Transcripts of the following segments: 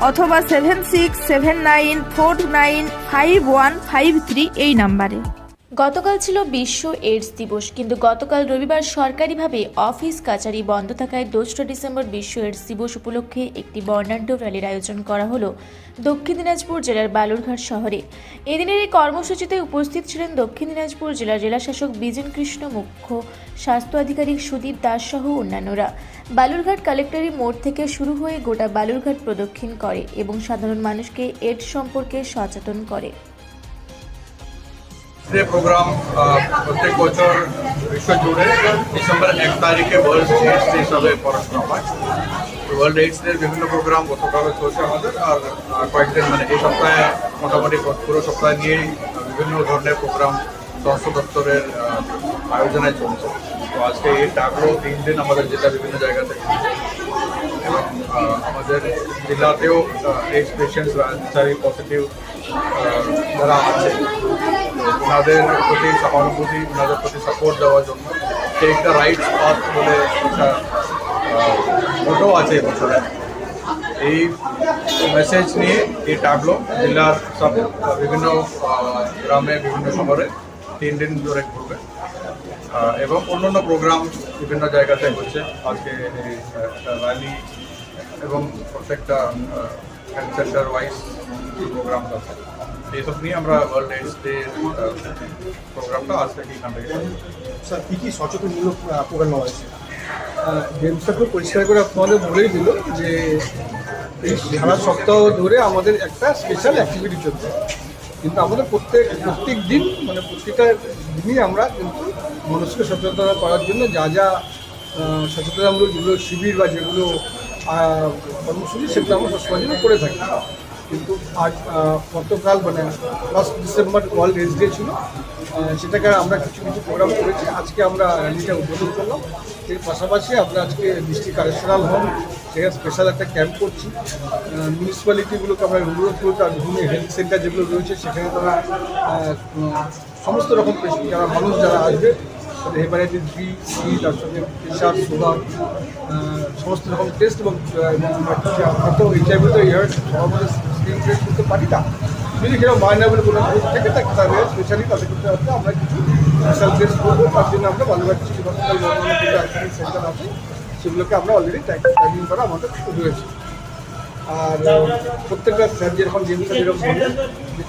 অথবা seven six seven nine four nine five one five three এই নাম্বারে। গতকাল ছিল বিশ্ব এইডস দিবস, কিন্তু গতকাল রবিবার সরকারিভাবে অফিস কাচারি বন্ধ থাকায় দোসরা ডিসেম্বর বিশ্ব এইডস দিবস উপলক্ষে একটি বর্ণাঢ্য র্যালির আয়োজন করা হলো দক্ষিণ দিনাজপুর জেলার বালুরঘাট শহরে। এদিনের এই কর্মসূচিতে উপস্থিত ছিলেন দক্ষিণ দিনাজপুর জেলার জেলাশাসক বিজেন কৃষ্ণ মুখ্য, স্বাস্থ্য আধিকারিক সুদীপ দাস সহ অন্যান্যরা। বালুরঘাট কালেক্টরি মোড় থেকে শুরু হয়ে গোটা বালুরঘাট প্রদক্ষিণ করে এবং সাধারণ মানুষকে এইডস সম্পর্কে সচেতন করে। যে প্রোগ্রাম প্রত্যেক বছর বিশ্ব জুড়ে ডিসেম্বর এক তারিখে ওয়ার্ল্ড এইডস ডে হিসাবে পড়াশোনা হয়। ওয়ার্ল্ড এইডস ডে বিভিন্ন প্রোগ্রাম গতকাল চলছে আমাদের, আর কয়েকদিন মানে এই সপ্তাহে মোটামুটি পুরো সপ্তাহ নিয়েই বিভিন্ন ধরনের প্রোগ্রাম, স্বাস্থ্য দপ্তরের আয়োজনে চলছে। তো আজকে এই ডাকলো তিন দিন আমাদের জেলা বিভিন্ন জায়গা থেকে এবং আহ, আমাদের জেলাতেও এইডস পেশেন্টস বা এইচআইভি পজিটিভ যারা আছে ওনাদের প্রতি সহানুভূতি ওনাদের প্রতি সাপোর্ট দেওয়ার জন্য টেক দ্য রাইট পাথ বলে একটা ফটো আছে বছরে এই মেসেজ নিয়ে এই টাগলো জেলার সব বিভিন্ন আহ, গ্রামে বিভিন্ন শহরে তিন দিন ধরে ঘুরবে আহ, এবং অন্যান্য প্রোগ্রাম বিভিন্ন জায়গাতে হচ্ছে। আজকে একটা র্যালি এবং প্রত্যেকটা হেলথ সেন্টার ওয়াইজ প্রোগ্রাম আছে। এইসব নিয়ে আমরা ওয়ার্ল্ড এইডস ডে প্রোগ্রামটা আজ থেকে এখান থেকে স্যার, কী কী সচেতনমূলক প্রোগ্রাম হয়েছে? গেমসটা খুব পরিষ্কার করে আপনাদের বলেই দিল যে, এই সারা সপ্তাহ ধরে আমাদের একটা স্পেশাল অ্যাক্টিভিটি চলছে। কিন্তু আমাদের প্রত্যেক প্রত্যেক দিন মানে প্রত্যেকটা দিনই আমরা কিন্তু মানুষকে সচেতন করার জন্য যা যা সচেতনতামূলক যেগুলো শিবির বা যেগুলো কর্মসূচি, সেগুলো আমরা সবসময় করে থাকি। কিন্তু আজ গতকাল মানে first December world AIDS day ছিল সেটাকে আমরা কিছু কিছু প্রোগ্রাম করেছি আজকে আমরা র্যালিটা উদ্বোধন করলাম এর পাশাপাশি আমরা আজকে ডিস্ট্রিক্ট কালেকশনাল হোম সেখানে স্পেশাল একটা ক্যাম্প করছি মিউনিসিপ্যালিটিগুলোকে আমরা অনুরোধ করছি আর বিভিন্ন হেলথ সেন্টার যেগুলো রয়েছে সেখানে তারা সমস্ত রকম পেশেন্ট যারা মানুষ যারা আসবে তাদের হেপাটাইটিস বি সি তার সঙ্গে প্রেশার সুগার সমস্ত রকম টেস্ট এবং এইচআইভি তো ইয়ার টেস্ট করতে পারি না যদি কেউ মাইনা বলে কোনো রোগ থেকে থাকে তাহলে স্পেশালি তাদের করতে হচ্ছে আমরা কিছু স্পেশাল টেস্ট করব তার জন্য আমরা বালুঘাট সিটি হসপিটাল সেন্টার আছে সেগুলোকে আমরা অলরেডি ট্যাগিং করা আমাদের রয়েছে আর প্রত্যেকটা স্যার যেরকম জিনিসটা যেরকম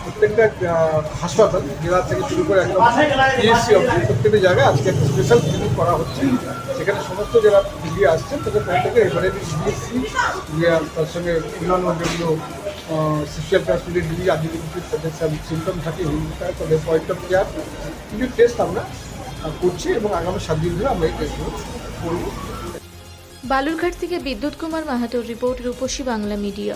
প্রত্যেকটা হাসপাতাল জেলা থেকে শুরু করে একদম পিএসসি অফিস প্রত্যেকটা জায়গায় আজকে একটা স্পেশাল ক্লিনিক করা হচ্ছে সেখানে সমস্ত যারা দিদি আসছেন তাদের প্রত্যেকে হেপাটাইটিস বিএসসি তার সঙ্গে অন্যান্য যেগুলো সিস্টেম ট্রান্সমিটেড ডিজিজ আদি কিছু তাদের সিমটম থাকে তাদের পয়েন্ট অফ কেয়ার কিছু টেস্ট আমরা করছি এবং আগামী সাত দিন ধরে আমরা এই টেস্টগুলো করব। বালুরঘাট থেকে বিদ্যুৎ কুমার মাহাতোর রিপোর্ট রূপসী বাংলা মিডিয়া।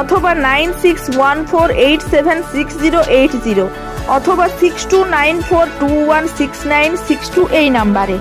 অথবা nine six one four eight seven six zero eight zero, অথবা six two nine four two one six nine six two এই নাম্বারে।